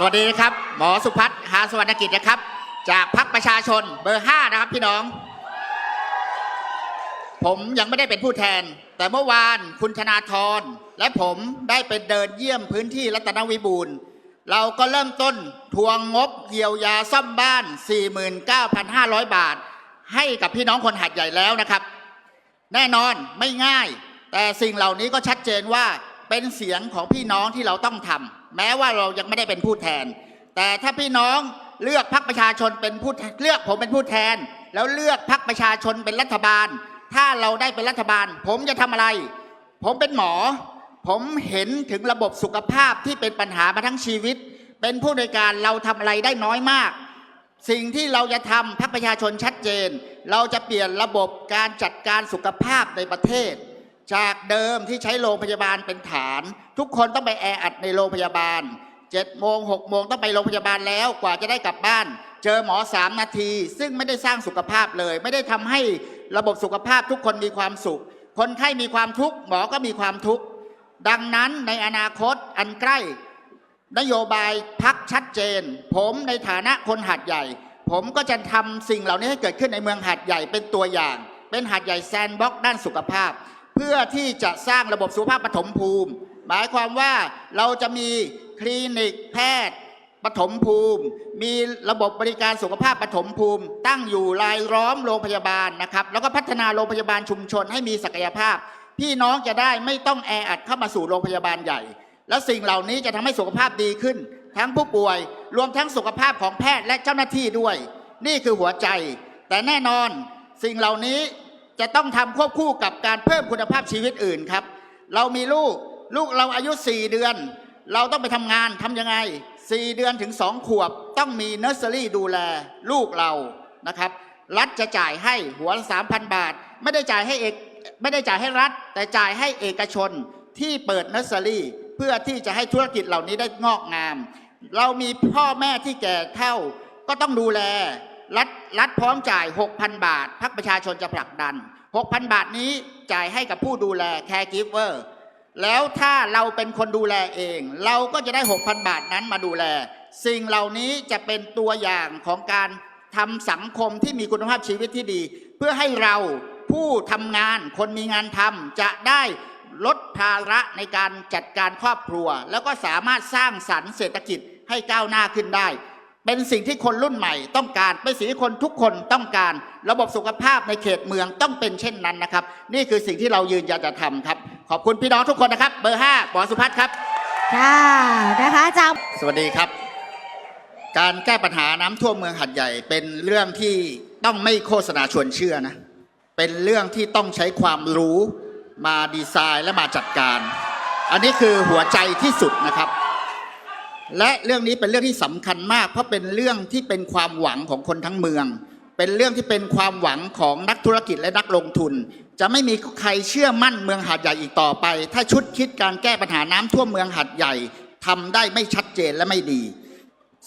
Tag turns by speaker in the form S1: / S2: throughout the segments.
S1: สวัสดีครับ หมอสุพัฒน์หาสวรรณกิจนะครับ จากพักประชาชนเบอร์5นะครับพี่น้อง ผมยังไม่ได้เป็นผู้แทน แต่เมื่อวานคุณธนาธรและผมได้ไปเดินเยี่ยมพื้นที่รัตนวิบูรณ์ เราก็เริ่มต้นทวงงบเยียวยาซ่อมบ้าน 49,500 บาท ให้กับพี่น้องคนหัดใหญ่แล้วนะครับ แน่นอนไม่ง่าย แต่สิ่งเหล่านี้ก็ชัดเจนว่าเป็นเสียงของพี่น้องที่เราต้องทำ แม้ว่าเรายังไม่ได้เป็นผู้แทน แต่ถ้าพี่น้องเลือกพักประชาชนเป็นผู้เลือกผมเป็นผู้แทน แล้วเลือกพักประชาชนเป็นรัฐบาล ถ้าเราได้เป็นรัฐบาล ผมจะทำอะไร ผมเป็นหมอ ผมเห็นถึงระบบสุขภาพที่เป็นปัญหามาทั้งชีวิต เป็นผู้ในวยการเราทำอะไรได้น้อยมาก สิ่งที่เราจะทำพักประชาชนชัดเจน เราจะเปลี่ยนระบบการจัดการสุขภาพในประเทศ จากเดิมที่ใช้โรงพยาบาลเป็นฐาน ทุกคนต้องไปแออัดในโรงพยาบาล7โมง6โมงต้องไปโรงพยาบาลแล้วกว่าจะได้กลับบ้าน เจอหมอ3นาที ซึ่งไม่ได้สร้างสุขภาพเลย ไม่ได้ทำให้ระบบสุขภาพทุกคนมีความสุข คนไข้มีความทุกข์หมอก็มีความทุกข์ดังนั้นในอนาคตอันใกล้ นโยบายพักชัดเจน ผมในฐานะคนหัดใหญ่ ผมก็จะทำสิ่งเหล่านี้ให้เกิดขึ้นในเมืองหัดใหญ่เป็นตัวอย่าง เป็นหัดใหญ่แซนด์บ็อกซ์ด้านสุขภาพ เพื่อที่จะสร้างระบบสุขภาพปฐมภูมิ หมายความว่าเราจะมีคลินิกแพทย์ปฐมภูมิ มีระบบบริการสุขภาพปฐมภูมิ ตั้งอยู่รายล้อมโรงพยาบาลนะครับ แล้วก็พัฒนาโรงพยาบาลชุมชนให้มีศักยภาพ พี่น้องจะได้ไม่ต้องแออัดเข้ามาสู่โรงพยาบาลใหญ่ และสิ่งเหล่านี้จะทำให้สุขภาพดีขึ้น ทั้งผู้ป่วยรวมทั้งสุขภาพของแพทย์และเจ้าหน้าที่ด้วย นี่คือหัวใจ แต่แน่นอนสิ่งเหล่านี้ จะต้องทำควบคู่กับการเพิ่มคุณภาพชีวิตอื่นครับ เรามีลูกลูกเราอายุ 4 เดือน เราต้องไปทำงานทำยังไง 4 เดือนถึง 2 ขวบ ต้องมีเนอร์เซอรี่ดูแลลูกเรานะครับ รัฐจะจ่ายให้หัวละ3,000 บาท ไม่ได้จ่ายให้เอกไม่ได้จ่ายให้รัฐ แต่จ่ายให้เอกชนที่เปิดเนอร์เซอรี่เพื่อที่จะให้ธุรกิจเหล่านี้ได้งอกงาม เรามีพ่อแม่ที่แก่เท่าก็ต้องดูแล รัฐรัฐพร้อมจ่าย 6,000 บาทพักประชาชนจะผลักดัน 6,000 บาทนี้จ่ายให้กับผู้ดูแล caregiver แล้วถ้าเราเป็นคนดูแลเอง เราก็จะได้ 6,000 บาทนั้นมาดูแล สิ่งเหล่านี้จะเป็นตัวอย่างของการทำสังคมที่มีคุณภาพชีวิตที่ดี เพื่อให้เราผู้ทำงานคนมีงานทำจะได้ลดภาระในการจัดการครอบครัว แล้วก็สามารถสร้างสรรค์เศรษฐกิจให้ก้าวหน้าขึ้นได้ เป็นสิ่งที่คนรุ่นใหม่ต้องการ เป็นสิ่งที่คนทุกคนต้องการ ระบบสุขภาพในเขตเมืองต้องเป็นเช่นนั้นนะครับ นี่คือสิ่งที่เรายืนยันจะทำครับ ขอบคุณพี่น้องทุกคนนะครับ เบอร์ห้าหมอสุพัฒน์ครับ
S2: ค่ะนะคะจาก
S1: สวัสดีครับ การแก้ปัญหาน้ำท่วมเมืองหัดใหญ่ เป็นเรื่องที่ต้องไม่โฆษณาชวนเชื่อนะ เป็นเรื่องที่ต้องใช้ความรู้มาดีไซน์และมาจัดการ อันนี้คือหัวใจที่สุดนะครับ และเรื่องนี้เป็นเรื่องที่สำคัญมาก เพราะเป็นเรื่องที่เป็นความหวังของคนทั้งเมือง เป็นเรื่องที่เป็นความหวังของนักธุรกิจและนักลงทุน จะไม่มีใครเชื่อมั่นเมืองหาดใหญ่อีกต่อไป ถ้าชุดคิดการแก้ปัญหาน้ำท่วมเมืองหาดใหญ่ทำได้ไม่ชัดเจนและไม่ดี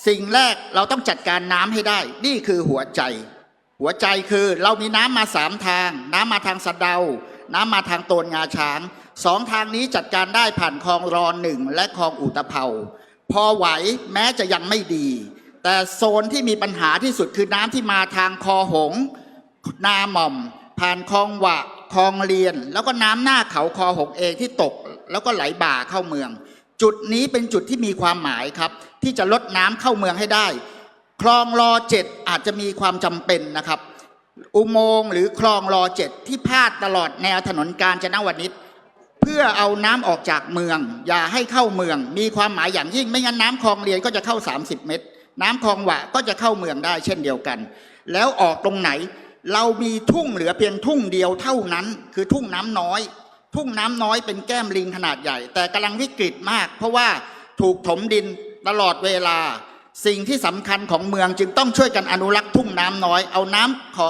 S1: สิ่งแรกเราต้องจัดการน้ำให้ได้ นี่คือหัวใจ หัวใจคือเรามีน้ำมาสามทาง น้ำมาทางสะเดา น้ำมาทางโตนงาช้างสองทางนี้จัดการได้ผ่านคลองรอนหนึ่งและคลองอุตภเปา พอไหวแม้จะยังไม่ดี แต่โซนที่มีปัญหาที่สุดคือน้ำที่มาทางคอหง นาหม่อม ผ่านคลองหวะคลองเรียน แล้วก็น้ำหน้าเขาคอหงเองที่ตก แล้วก็ไหลบ่าเข้าเมือง จุดนี้เป็นจุดที่มีความหมายครับ ที่จะลดน้ำเข้าเมืองให้ได้ คลองรอเจ็ดอาจจะมีความจำเป็นนะครับ อุโมงค์หรือคลองรอเจ็ดที่พาดตลอดแนวถนนกาญจนวนิชเพื่อเอาน้ำออกจากเมือง อย่าให้เข้าเมือง มีความหมายอย่างยิ่งไม่งั้นน้ำคลองเรียนก็จะเข้า 30 เมตร น้ำคลองหวะก็จะเข้าเมืองได้เช่นเดียวกัน แล้วออกตรงไหน เรามีทุ่งเหลือเพียงทุ่งเดียวเท่านั้น คือทุ่งน้ำน้อย ทุ่งน้ำน้อยเป็นแก้มลิงขนาดใหญ่ แต่กำลังวิกฤตมาก เพราะว่าถูกถมดินตลอดเวลา สิ่งที่สำคัญของเมืองจึงต้องช่วยกันอนุรักษ์ทุ่งน้ำน้อยเอาน้ำขอ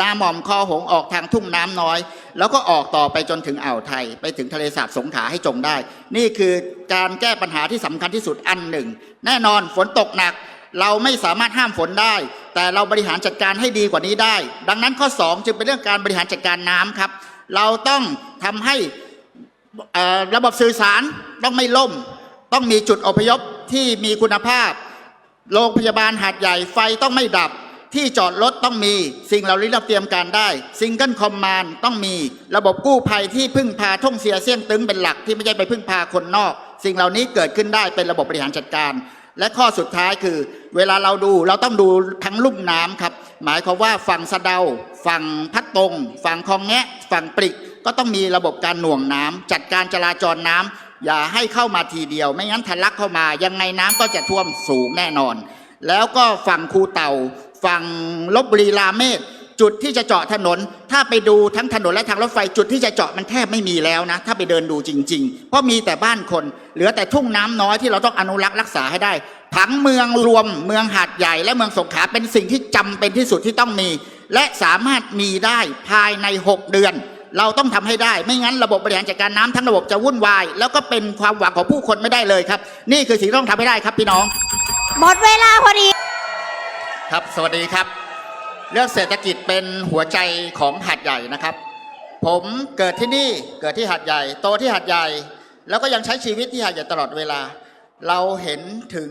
S1: ดาหม่อมคอหงออกทางทุ่งน้ำน้อย แล้วก็ออกต่อไปจนถึงอ่าวไทย ไปถึงทะเลสาบสงขลาให้จมได้ นี่คือการแก้ปัญหาที่สำคัญที่สุดอันหนึ่ง แน่นอนฝนตกหนัก เราไม่สามารถห้ามฝนได้ แต่เราบริหารจัดการให้ดีกว่านี้ได้ ดังนั้นข้อ 2 จึงเป็นเรื่องการบริหารจัดการน้ำครับ เราต้องทำให้ระบบสื่อสารต้องไม่ล่ม ต้องมีจุดอพยพที่มีคุณภาพโรงพยาบาลหาดใหญ่ไฟต้องไม่ดับ ที่จอดรถต้องมี สิ่งเหล่านี้เราเตรียมการได้ซิงเกิลคอมมานต้องมี ระบบกู้ภัยที่พึ่งพาท่องเสียเสี่ยงตึงเป็นหลักที่ไม่ใช่ไปพึ่งพาคนนอก สิ่งเหล่านี้เกิดขึ้นได้เป็นระบบบริหารจัดการ และข้อสุดท้ายคือ เวลาเราดูเราต้องดูทั้งลุ่มน้ำครับ หมายความว่าฝั่งสะเดา ฝั่งพัดตรง ฝั่งคลองแงะ ฝั่งปริกก็ต้องมีระบบการหน่วงน้ำจัดการจราจรน้ำอย่าให้เข้ามาทีเดียว ไม่งั้นทะลักเข้ามา ยังไงน้ำก็จะท่วมสูงแน่นอน แล้วก็ฝั่งคูเต่า ฝั่งลบบุรีราเมศจุดที่จะเจาะถนน ถ้าไปดูทั้งถนนและทางรถไฟ จุดที่จะเจาะมันแทบไม่มีแล้วนะ ถ้าไปเดินดูจริง ๆ เพราะมีแต่บ้านคน เหลือแต่ทุ่งน้ำน้อยที่เราต้องอนุรักษ์รักษาให้ได้ผังเมืองรวมเมืองหาดใหญ่และเมืองสงขลาเป็นสิ่งที่จำเป็นที่สุดที่ต้องมี และสามารถมีได้ภายใน 6 เดือน เราต้องทำให้ได้ ไม่งั้นระบบบริหารจัดการน้ำทั้งระบบจะวุ่นวาย แล้วก็เป็นความหวังของผู้คนไม่ได้เลยครับ นี่คือสิ่งที่ต้องทำให้ได้ครับพี่น้อง
S2: หมดเวลาพอดี
S1: ครับ สวัสดีครับ เรื่องเศรษฐกิจเป็นหัวใจของหัดใหญ่นะครับ ผมเกิดที่นี่เกิดที่หัดใหญ่ โตที่หัดใหญ่ แล้วก็ยังใช้ชีวิตที่หัดใหญ่ตลอดเวลา เราเห็นถึง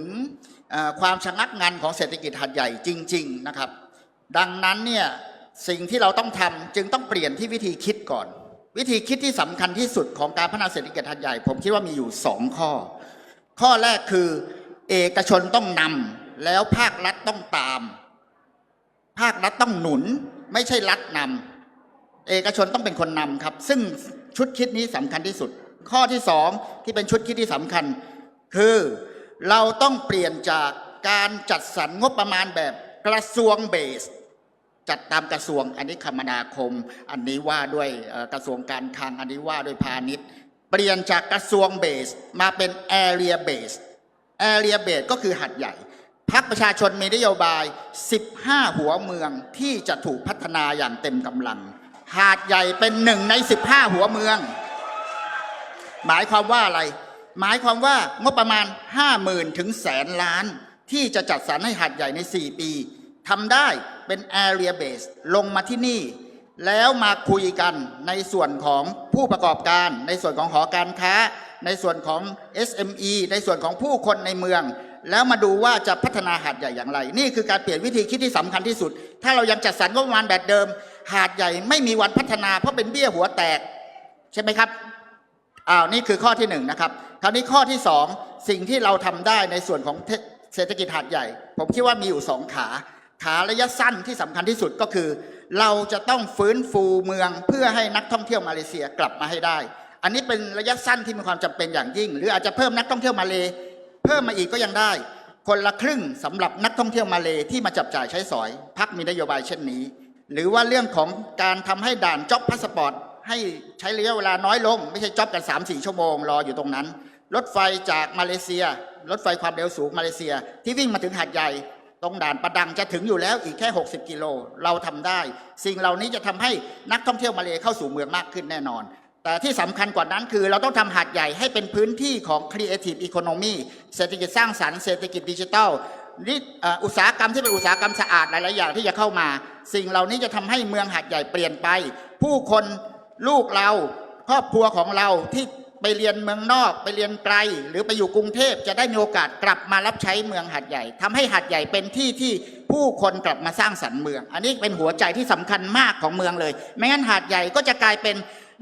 S1: ความชะงักงันของเศรษฐกิจหัดใหญ่จริง ๆนะครับ ดังนั้นเนี่ยสิ่งที่เราต้องทำจึงต้องเปลี่ยนที่วิธีคิดก่อน วิธีคิดที่สำคัญที่สุดของการพัฒนาเศรษฐกิจหัดใหญ่ ผมคิดว่ามีอยู่สองข้อ ข้อแรกคือเอกชนต้องนำ แล้วภาครัฐต้องตาม ภาครัฐต้องหนุน ไม่ใช่รัฐนำเอกชนต้องเป็นคนนำครับ ซึ่งชุดคิดนี้สำคัญที่สุด ข้อที่สองที่เป็นชุดคิดที่สำคัญ คือเราต้องเปลี่ยนจากการจัดสรรงบประมาณแบบกระทรวงเบส จัดตามกระทรวงอันนี้คมนาคม อันนี้ว่าด้วยกระทรวงการคลังอันนี้ว่าด้วยพาณิชย์ เปลี่ยนจากกระทรวงเบสมาเป็น area base area base ก็คือหัดใหญ่ พักประชาชนมีนโยบาย 15 หัวเมืองที่จะถูกพัฒนาอย่างเต็มกำลัง หาดใหญ่เป็นหนึ่งใน 15 หัวเมือง หมายความว่าอะไร หมายความว่างบประมาณ 50,000ถึงแสนล้าน ที่จะจัดสรรให้หาดใหญ่ใน 4 ปีทำได้เป็น area base ลงมาที่นี่ แล้วมาคุยกันในส่วนของผู้ประกอบการ ในส่วนของหอการค้า ในส่วนของ SME ในส่วนของผู้คนในเมือง แล้วมาดูว่าจะพัฒนาหาดใหญ่อย่างไร นี่คือการเปลี่ยนวิธีคิดที่สำคัญที่สุด ถ้าเรายังจัดสรรงบประมาณแบบเดิม หาดใหญ่ไม่มีวันพัฒนาเพราะเป็นเบี้ยหัวแตก ใช่ไหมครับอ้าวนี่คือข้อที่หนึ่งนะครับคราวนี้ข้อที่สองสิ่งที่เราทำได้ในส่วนของเศรษฐกิจหาดใหญ่ ผมคิดว่ามีอยู่สองขา ขาระยะสั้นที่สำคัญที่สุดก็คือ เราจะต้องฟื้นฟูเมืองเพื่อให้นักท่องเที่ยวมาเลเซียกลับมาให้ได้ อันนี้เป็นระยะสั้นที่มีความจำเป็นอย่างยิ่ง หรืออาจจะเพิ่มนักท่องเที่ยวมาเลเเพิ่มมาอีกก็ยังได้ คนละครึ่งสำหรับนักท่องเที่ยวมาเลที่มาจับจ่ายใช้สอยพักมีนโยบายเช่นนี้ หรือว่าเรื่องของการทำให้ด่านจ็อบพาสปอร์ตให้ใช้ระยะเวลาน้อยลง ไม่ใช่จ็อบกัน3 4ชั่วโมงรออยู่ตรงนั้น รถไฟจากมาเลเซีย รถไฟความเร็วสูงมาเลเซีย ที่วิ่งมาถึงหาดใหญ่ตรงด่านประดังจะถึงอยู่แล้วอีกแค่ 60 กิโล เราทำได้ สิ่งเหล่านี้จะทำให้นักท่องเที่ยวมาเลเข้าสู่เมืองมากขึ้นแน่นอน แต่ที่สำคัญกว่านั้นคือเราต้องทำหาดใหญ่ให้เป็นพื้นที่ของ Creative Economy เศรษฐกิจสร้างสรรค์เศรษฐกิจดิจิทัลนี่อุตสาหกรรมที่เป็นอุตสาหกรรมสะอาดหลายๆอย่างที่จะเข้ามา สิ่งเหล่านี้จะทำให้เมืองหาดใหญ่เปลี่ยนไป ผู้คนลูกเราครอบครัวของเราที่ไปเรียนเมืองนอก ไปเรียนไกล หรือไปอยู่กรุงเทพจะได้มีโอกาสกลับมารับใช้เมืองหาดใหญ่ทำให้หาดใหญ่เป็นที่ที่ผู้คนกลับมาสร้างสรรค์เมือง อันนี้เป็นหัวใจที่สำคัญมากของเมืองเลย ไม่งั้นหาดใหญ่ก็จะกลายเป็น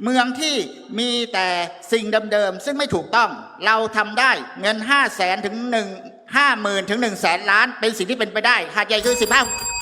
S1: เมืองที่มีแต่สิ่งเดิมๆซึ่งไม่ถูกต้อง เราทำได้เงิน 5 0 0แสนถึง1 5 0,000ถึง1 0 0 0 0แสนล้าน เป็นสิ่งที่เป็นไปได้หาดใหญ่คือ 15